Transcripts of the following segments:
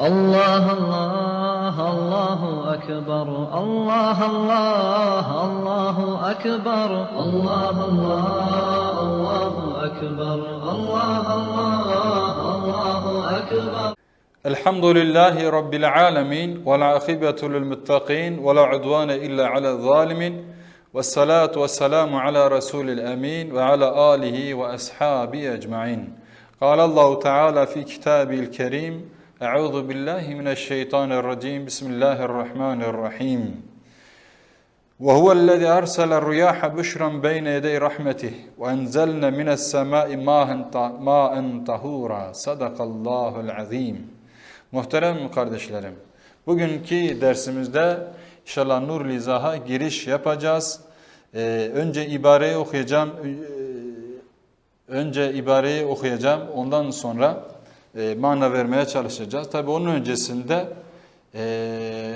الله الله الله أكبر الله الله الله أكبر الله الله الله أكبر الله الله الله أكبر الحمد لله رب العالمين والعاقبة للمتقين ولا عدوان إلا على الظالمين والصلاة والسلام على رسول الأمين وعلى آله وأصحابه أجمعين. قال الله تعالى في كتابه الكريم Euzu billahi mineşşeytanirracim. Bismillahirrahmanirrahim. Ve huvellezî arsala rüyâhe büşran beyne yedey rahmetih ve enzelne mines semâi mâen tahûrâ. Sadakallâhul azîm. Muhterem kardeşlerim, bugünkü dersimizde inşallah Nur Lizaha giriş yapacağız. Ee, önce ibareyi okuyacağım. E, önce ibareyi okuyacağım. Ondan sonra e, mana vermeye çalışacağız. Tabi onun öncesinde e,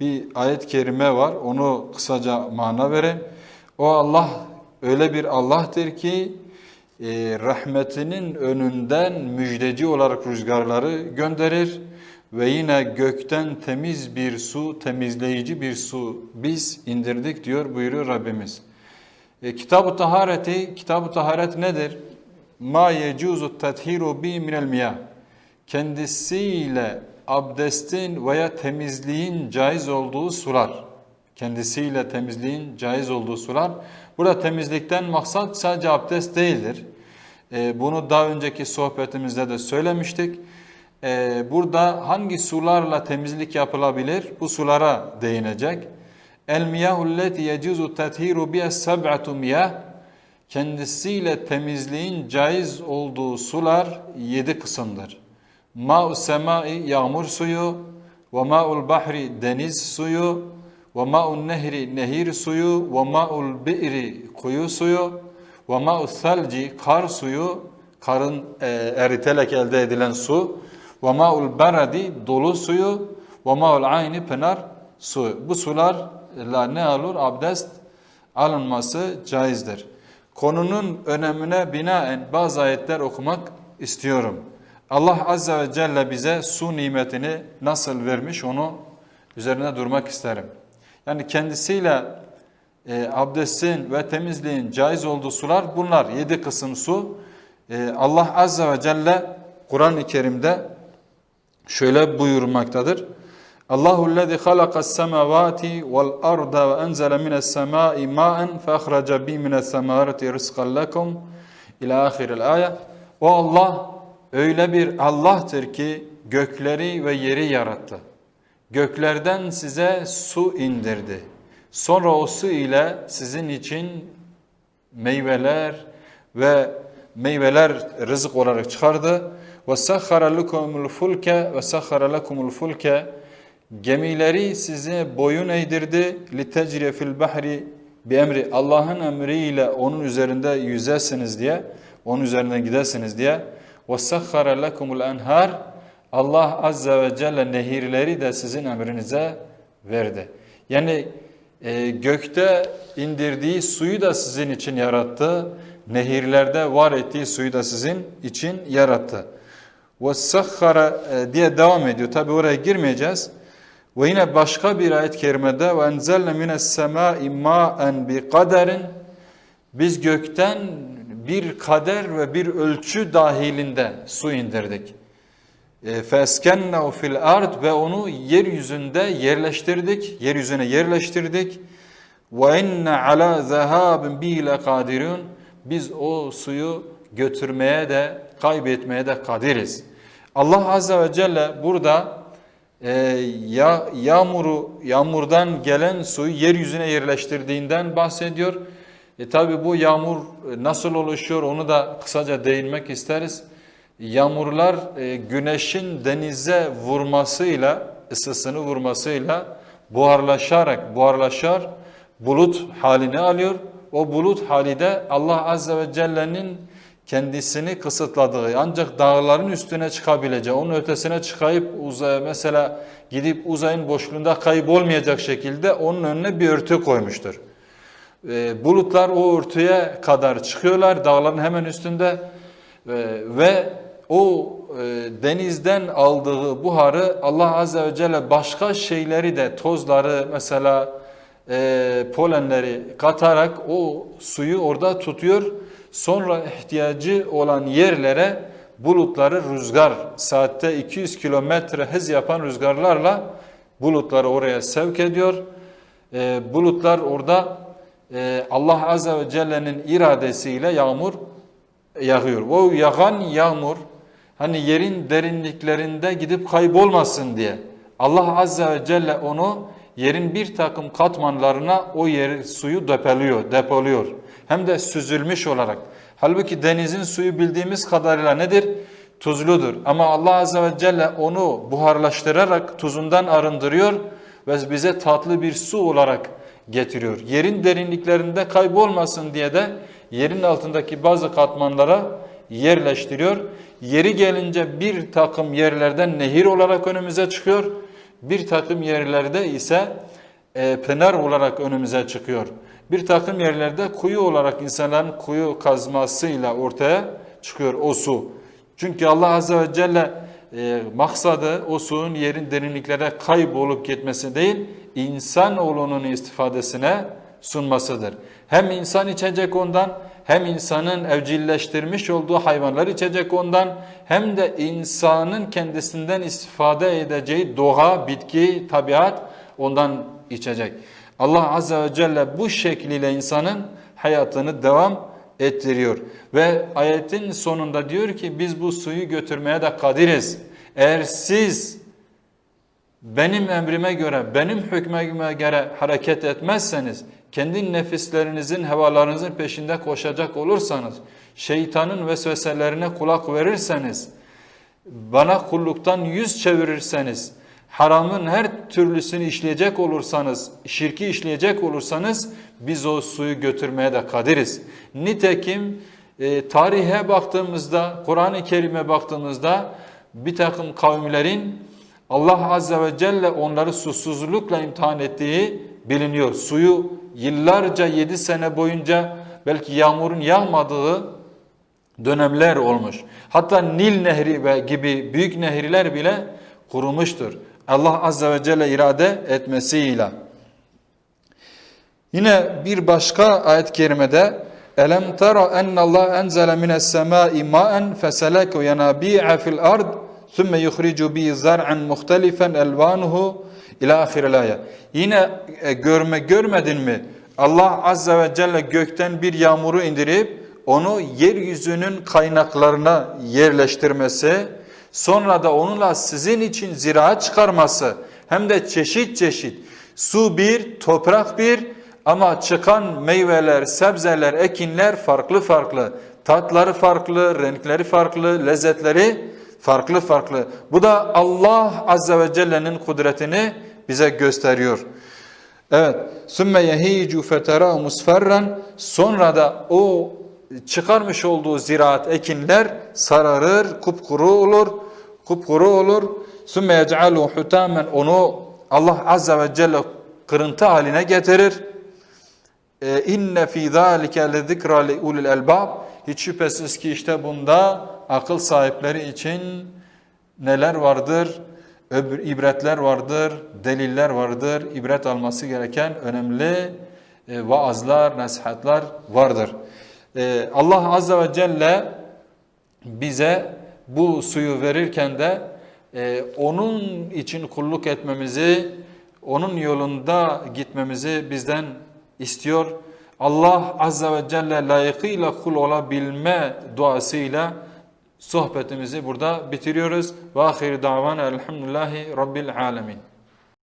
bir ayet-i kerime var, onu kısaca mana vereyim. O Allah öyle bir Allah'tır ki e, rahmetinin önünden müjdeci olarak rüzgarları gönderir ve yine gökten temiz bir su, temizleyici bir su biz indirdik diyor buyuruyor Rabbimiz. E, Kitab-ı Tahareti, Kitab-ı Taharet nedir? Ma yecuzu tethiru bi minel miyah. Kendisiyle abdestin veya temizliğin caiz olduğu sular. Kendisiyle temizliğin caiz olduğu sular. Burada temizlikten maksat sadece abdest değildir. Ee, bunu daha önceki sohbetimizde de söylemiştik. Ee, burada hangi sularla temizlik yapılabilir? Bu sulara değinecek. El miyahulleti yecuzu tethiru biha sab'atu miyah. Kendisiyle temizliğin caiz olduğu sular yedi kısımdır. Ma'u semai yağmur suyu ve ma'ul bahri deniz suyu ve ma'un nehri nehir suyu ve ma'ul bi'ri kuyu suyu ve ma'u thalci kar suyu karın e, eritelek elde edilen su ve ma'ul beradi dolu suyu ve ma'ul ayni pınar su. Bu sularla ne olur? Abdest alınması caizdir. Konunun önemine binaen bazı ayetler okumak istiyorum. Allah Azze ve Celle bize su nimetini nasıl vermiş onu üzerine durmak isterim. Yani kendisiyle e, abdestin ve temizliğin caiz olduğu sular bunlar. Yedi kısım su. E, Allah Azze ve Celle Kur'an-ı Kerim'de şöyle buyurmaktadır. Allahu lezî halakas semavati vel arda ve enzele mines semai ma'en fe ahraca bi mines semarati rizqan lekum ila ahiril ayet. O Allah öyle bir Allah'tır ki gökleri ve yeri yarattı. Göklerden size su indirdi. Sonra o su ile sizin için meyveler ve meyveler rızık olarak çıkardı. Ve sahhara lekumul fulke ve sahhara lekumul fulke gemileri size boyun eğdirdi. Li tecriye fil bahri bi emri Allah'ın emriyle onun üzerinde yüzesiniz diye, onun üzerinde gidesiniz diye. Sahhara lekumul enhar Allah azze ve celle nehirleri de sizin emrinize verdi. Yani e, gökte indirdiği suyu da sizin için yarattı. Nehirlerde var ettiği suyu da sizin için yarattı. Sahhara e, diye devam ediyor. Tabi oraya girmeyeceğiz. Ve yine başka bir ayet-i kerimede mines semai ma'en bi kaderin biz gökten bir kader ve bir ölçü dahilinde su indirdik. فَاَسْكَنَّهُ fil ard ve onu yeryüzünde yerleştirdik, yeryüzüne yerleştirdik. وَاِنَّ عَلَى ذَهَابٍ بِهِ لَقَادِرُونَ Biz o suyu götürmeye de, kaybetmeye de kadiriz. Allah Azze ve Celle burada e, ya, yağmuru, yağmurdan gelen suyu yeryüzüne yerleştirdiğinden bahsediyor. E tabi bu yağmur nasıl oluşuyor onu da kısaca değinmek isteriz. Yağmurlar e, güneşin denize vurmasıyla, ısısını vurmasıyla buharlaşarak, buharlaşar, bulut halini alıyor. O bulut hali de Allah Azze ve Celle'nin kendisini kısıtladığı, ancak dağların üstüne çıkabileceği, onun ötesine çıkayıp uzaya, mesela gidip uzayın boşluğunda kaybolmayacak şekilde onun önüne bir örtü koymuştur. E, bulutlar o örtüye kadar çıkıyorlar, dağların hemen üstünde e, ve o e, denizden aldığı buharı Allah Azze ve Celle başka şeyleri de tozları mesela e, polenleri katarak o suyu orada tutuyor. Sonra ihtiyacı olan yerlere bulutları rüzgar saatte 200 kilometre hız yapan rüzgarlarla bulutları oraya sevk ediyor. E, bulutlar orada e, Allah Azze ve Celle'nin iradesiyle yağmur yağıyor. O yağan yağmur hani yerin derinliklerinde gidip kaybolmasın diye Allah Azze ve Celle onu yerin bir takım katmanlarına o yeri suyu depoluyor, depoluyor. Hem de süzülmüş olarak. Halbuki denizin suyu bildiğimiz kadarıyla nedir? Tuzludur. Ama Allah Azze ve Celle onu buharlaştırarak tuzundan arındırıyor ve bize tatlı bir su olarak getiriyor. Yerin derinliklerinde kaybolmasın diye de yerin altındaki bazı katmanlara yerleştiriyor. Yeri gelince bir takım yerlerden nehir olarak önümüze çıkıyor. Bir takım yerlerde ise e, pınar olarak önümüze çıkıyor. Bir takım yerlerde kuyu olarak insanların kuyu kazmasıyla ortaya çıkıyor o su. Çünkü Allah Azze ve Celle e, maksadı o suyun yerin derinliklere kaybolup gitmesi değil, insanoğlunun istifadesine sunmasıdır. Hem insan içecek ondan, hem insanın evcilleştirmiş olduğu hayvanlar içecek ondan, hem de insanın kendisinden istifade edeceği doğa, bitki, tabiat ondan içecek. Allah Azze ve Celle bu şekliyle insanın hayatını devam ettiriyor. Ve ayetin sonunda diyor ki biz bu suyu götürmeye de kadiriz. Eğer siz benim emrime göre, benim hükmüme göre hareket etmezseniz, kendi nefislerinizin, hevalarınızın peşinde koşacak olursanız, şeytanın vesveselerine kulak verirseniz, bana kulluktan yüz çevirirseniz, haramın her türlüsünü işleyecek olursanız, şirki işleyecek olursanız biz o suyu götürmeye de kadiriz. Nitekim e, tarihe baktığımızda, Kur'an-ı Kerim'e baktığımızda bir takım kavimlerin Allah Azze ve Celle onları susuzlukla imtihan ettiği biliniyor. Suyu yıllarca yedi sene boyunca belki yağmurun yağmadığı dönemler olmuş. Hatta Nil Nehri ve gibi büyük nehirler bile kurumuştur. Allah Azze ve Celle irade etmesiyle. Yine bir başka ayet-i kerimede Elem tara ennallah enzele mines semai ma'en feseleku yenabi'a fil ard yukhricu bi zar'an muhtelifen elvanuhu ila ahirel ayet. Yine e, görme görmedin mi? Allah Azze ve Celle gökten bir yağmuru indirip onu yeryüzünün kaynaklarına yerleştirmesi, sonra da onunla sizin için ziraat çıkarması, hem de çeşit çeşit, su bir, toprak bir ama çıkan meyveler, sebzeler, ekinler farklı farklı, tatları farklı, renkleri farklı, lezzetleri farklı farklı. Bu da Allah Azze ve Celle'nin kudretini bize gösteriyor. Evet. Sümme yehicu fetera musferran sonra da o çıkarmış olduğu ziraat ekinler sararır, kupkuru olur, kupkuru olur. Sümme yec'alu hutamen onu Allah Azze ve Celle kırıntı haline getirir. E, inne fi zalike le li ulil elbab. Hiç şüphesiz ki işte bunda akıl sahipleri için neler vardır? Öbür ibretler vardır, deliller vardır, ibret alması gereken önemli e, vaazlar, nasihatler vardır. E, Allah Azze ve Celle bize bu suyu verirken de e, onun için kulluk etmemizi, onun yolunda gitmemizi bizden istiyor. Allah Azze ve Celle layıkıyla kul olabilme duasıyla sohbetimizi burada bitiriyoruz. Ve ahir davan elhamdülillahi rabbil alemin.